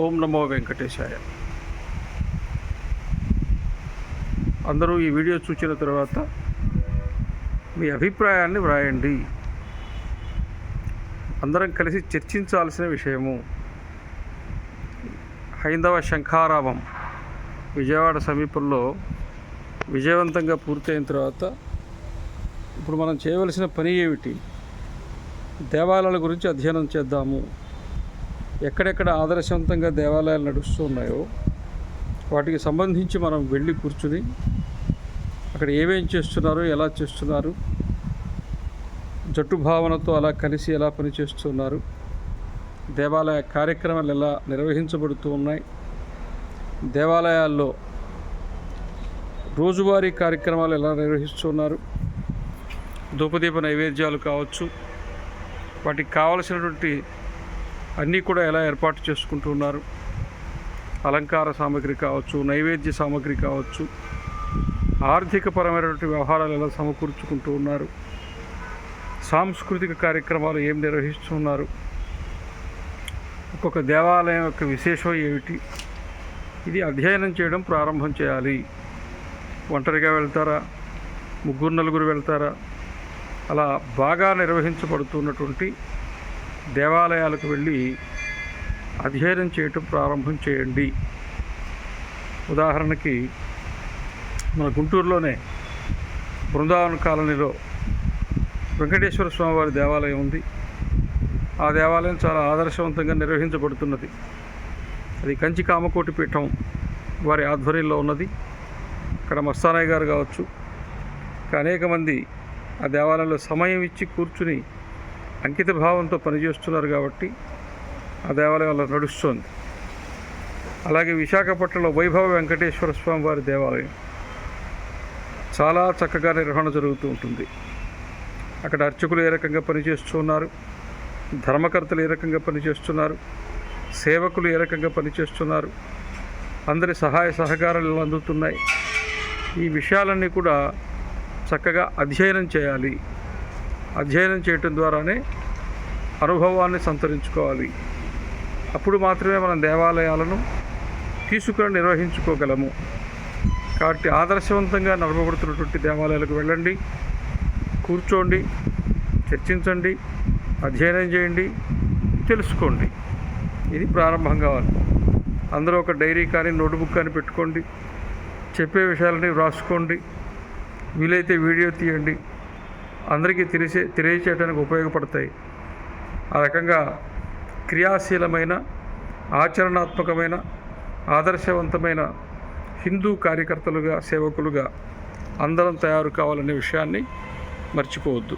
ఓం నమో వెంకటేశాయ. అందరూ ఈ వీడియో చూసిన తర్వాత మీ అభిప్రాయాన్ని వ్రాయండి. అందరం కలిసి చర్చించాల్సిన విషయము హైందవ శంఖారామం విజయవాడ సమీపంలో విజయవంతంగా పూర్తయిన తర్వాత ఇప్పుడు మనం చేయవలసిన పని ఏమిటి? దేవాలయాల గురించి అధ్యయనం చేద్దాము. ఎక్కడెక్కడ ఆదర్శవంతంగా దేవాలయాలు నడుస్తూ ఉన్నాయో వాటికి సంబంధించి మనం వెళ్ళి కూర్చుని అక్కడ ఏమేం చేస్తున్నారు ఎలా చేస్తున్నారు జట్టు భావనతో అలా కలిసి ఎలా పనిచేస్తున్నారు దేవాలయ కార్యక్రమాలు ఎలా నిర్వహించబడుతూ ఉన్నాయి దేవాలయాల్లో రోజువారీ కార్యక్రమాలు ఎలా నిర్వహిస్తున్నారు ధూపదీప నైవేద్యాలు కావచ్చు వాటికి కావలసినటువంటి అన్నీ కూడా ఎలా ఏర్పాటు చేసుకుంటూ ఉన్నారు అలంకార సామాగ్రి కావచ్చు నైవేద్య సామాగ్రి కావచ్చు ఆర్థికపరమైనటువంటి వ్యవహారాలు ఎలా సమకూర్చుకుంటూ ఉన్నారు? సాంస్కృతిక కార్యక్రమాలు ఏం నిర్వహిస్తున్నారు? ఒక్కొక్క దేవాలయం యొక్క విశేషం ఏమిటి? ఇది అధ్యయనం చేయడం ప్రారంభం చేయాలి. ఒంటరిగా వెళ్తారా? ముగ్గురు నలుగురు వెళ్తారా? అలా బాగా నిర్వహించబడుతున్నటువంటి దేవాలయాలకు వెళ్ళి అధ్యయనం చేయటం ప్రారంభం చేయండి. ఉదాహరణకి మన గుంటూరులోనే బృందావన కాలనీలో వెంకటేశ్వర స్వామివారి దేవాలయం ఉంది. ఆ దేవాలయం చాలా ఆదర్శవంతంగా నిర్వహించబడుతున్నది. అది కంచి కామకోటి పీఠం వారి ఆధ్వర్యంలో ఉన్నది. ఇక్కడ మస్తానయ్య గారు కావచ్చు. అనేక మంది ఆ దేవాలయంలో సమయం ఇచ్చి కూర్చుని అంకిత భావంతో పనిచేస్తున్నారు కాబట్టి ఆ దేవాలయంలో నడుస్తోంది. అలాగే విశాఖపట్నంలో వైభవ వెంకటేశ్వర స్వామి వారి దేవాలయం చాలా చక్కగా నిర్వహణ జరుగుతూ ఉంటుంది. అక్కడ అర్చకులు ఏ రకంగా పనిచేస్తున్నారు ధర్మకర్తలు ఏ రకంగా పనిచేస్తున్నారు సేవకులు ఏ రకంగా పనిచేస్తున్నారు అందరి సహాయ సహకారాలు అందుతున్నాయి? ఈ విషయాలన్నీ కూడా చక్కగా అధ్యయనం చేయాలి. అధ్యయనం చేయటం ద్వారానే అనుభవాన్ని సంతరించుకోవాలి. అప్పుడు మాత్రమే మనం దేవాలయాలను తీసుకుని నిర్వహించుకోగలము. కాబట్టి ఆదర్శవంతంగా నడపబడుతున్నటువంటి దేవాలయాలకు వెళ్ళండి కూర్చోండి చర్చించండి అధ్యయనం చేయండి తెలుసుకోండి. ఇది ప్రారంభం కావాలి. అందరూ ఒక డైరీ కానీ నోట్బుక్ కానీ పెట్టుకోండి. చెప్పే విషయాలని వ్రాసుకోండి. వీలైతే వీడియో తీయండి. అందరికీ తెలిసే తెలియచేయడానికి ఉపయోగపడతాయి. ఆ రకంగా క్రియాశీలమైన ఆచరణాత్మకమైన ఆదర్శవంతమైన హిందూ కార్యకర్తలుగా సేవకులుగా అందరం తయారు కావాలనే విషయాన్ని మర్చిపోవద్దు.